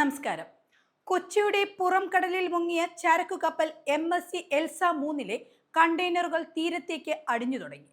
നമസ്കാരം. കൊച്ചിയുടെ പുറം കടലിൽ മുങ്ങിയ ചരക്കു കപ്പൽ എം എസ് സി എൽസ മൂന്നിലെ കണ്ടെയ്നറുകൾ തീരത്തേക്ക് അടിഞ്ഞു തുടങ്ങി.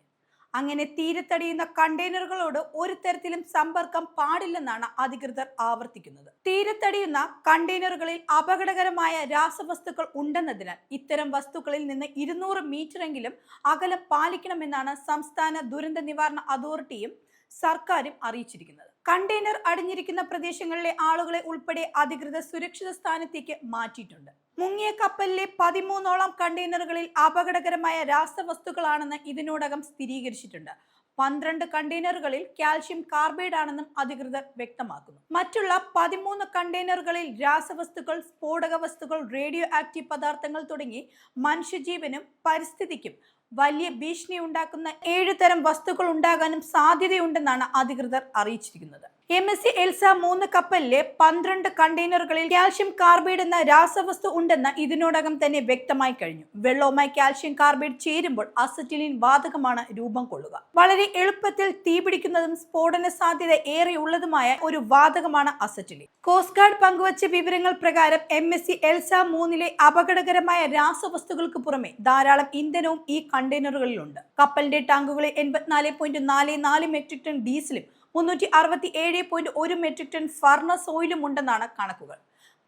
അങ്ങനെ തീരത്തടിയുന്ന കണ്ടെയ്നറുകളോട് ഒരു തരത്തിലും സമ്പർക്കം പാടില്ലെന്നാണ് അധികൃതർ ആവർത്തിക്കുന്നത്. തീരത്തടിയുന്ന കണ്ടെയ്നറുകളിൽ അപകടകരമായ രാസവസ്തുക്കൾ ഉണ്ടെന്നതിനാൽ ഇത്തരം വസ്തുക്കളിൽ നിന്ന് ഇരുന്നൂറ് മീറ്ററെങ്കിലും അകലം പാലിക്കണമെന്നാണ് സംസ്ഥാന ദുരന്ത നിവാരണ അതോറിറ്റിയും സർക്കാരും അറിയിച്ചിരിക്കുന്നത്. കണ്ടെയ്നർ അടിഞ്ഞിരിക്കുന്ന പ്രദേശങ്ങളിലെ ആളുകളെ ഉൾപ്പെടെ അധികൃതർ സുരക്ഷിത സ്ഥാനത്തേക്ക് മാറ്റിയിട്ടുണ്ട്. മുങ്ങിയ കപ്പലിലെ പതിമൂന്നോളം കണ്ടെയ്നറുകളിൽ അപകടകരമായ രാസവസ്തുക്കളാണെന്ന് ഇതിനോടകം സ്ഥിരീകരിച്ചിട്ടുണ്ട്. പന്ത്രണ്ട് കണ്ടെയ്നറുകളിൽ കാൽഷ്യം കാർബൈഡ് ആണെന്നും അധികൃതർ വ്യക്തമാക്കുന്നു. മറ്റുള്ള പതിമൂന്ന് കണ്ടെയ്നറുകളിൽ രാസവസ്തുക്കൾ സ്ഫോടക വസ്തുക്കൾ റേഡിയോ ആക്റ്റീവ് പദാർത്ഥങ്ങൾ തുടങ്ങി മനുഷ്യജീവനും പരിസ്ഥിതിക്കും വലിയ ഭീഷണി ഉണ്ടാക്കുന്ന ഏഴ് തരം വസ്തുക്കൾ ഉണ്ടാകാനും സാധ്യതയുണ്ടെന്നാണ് അധികൃതർ അറിയിച്ചിരിക്കുന്നത്. എം എസ് സി എൽസ മൂന്ന് കപ്പലിലെ പന്ത്രണ്ട് കണ്ടെയ്നറുകളിൽ കാൽഷ്യം കാർബൈഡ് എന്ന രാസവസ്തു ഉണ്ടെന്ന് ഇതിനോടകം തന്നെ വ്യക്തമായി കഴിഞ്ഞു. വെള്ളവുമായി കാൽഷ്യം കാർബൈഡ് ചേരുമ്പോൾ അസറ്റിലിൻ വാതകമാണ് രൂപം കൊള്ളുക. വളരെ എളുപ്പത്തിൽ തീപിടിക്കുന്നതും സ്ഫോടന സാധ്യത ഏറെയുള്ളതുമായ ഒരു വാതകമാണ് അസറ്റിലിൻ. കോസ്റ്റ് ഗാർഡ് പങ്കുവച്ച വിവരങ്ങൾ പ്രകാരം എം എസ് സി എൽസ മൂന്നിലെ അപകടകരമായ രാസവസ്തുക്കൾക്ക് പുറമെ ധാരാളം ഇന്ധനവും ഈ കണ്ടെയ്നറുകളിലുണ്ട്. കപ്പലിന്റെ ടാങ്കുകളിൽ എൺപത്തിനാല് പോയിന്റ് നാല് നാല് മെട്രിക് ടൺ ഡീസലും മുന്നൂറ്റി അറുപത്തി ഏഴ് പോയിന്റ് ഒരു മെട്രിക് ടൺ ഫർണസ് ഓയിലും ഉണ്ടെന്നാണ് കണക്കുകൾ.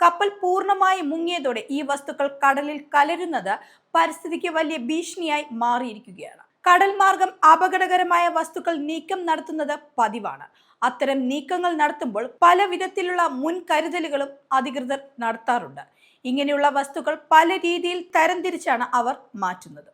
കപ്പൽ പൂർണമായി മുങ്ങിയതോടെ ഈ വസ്തുക്കൾ കടലിൽ കലരുന്നത് പരിസ്ഥിതിക്ക് വലിയ ഭീഷണിയായി മാറിയിരിക്കുകയാണ്. കടൽ മാർഗം അപകടകരമായ വസ്തുക്കൾ നീക്കം നടത്തുന്നത് പതിവാണ്. അത്തരം നീക്കങ്ങൾ നടത്തുമ്പോൾ പല വിധത്തിലുള്ള മുൻകരുതലുകളും അധികൃതർ നടത്താറുണ്ട്. ഇങ്ങനെയുള്ള വസ്തുക്കൾ പല രീതിയിൽ തരംതിരിച്ചാണ് അവർ മാറ്റുന്നത്.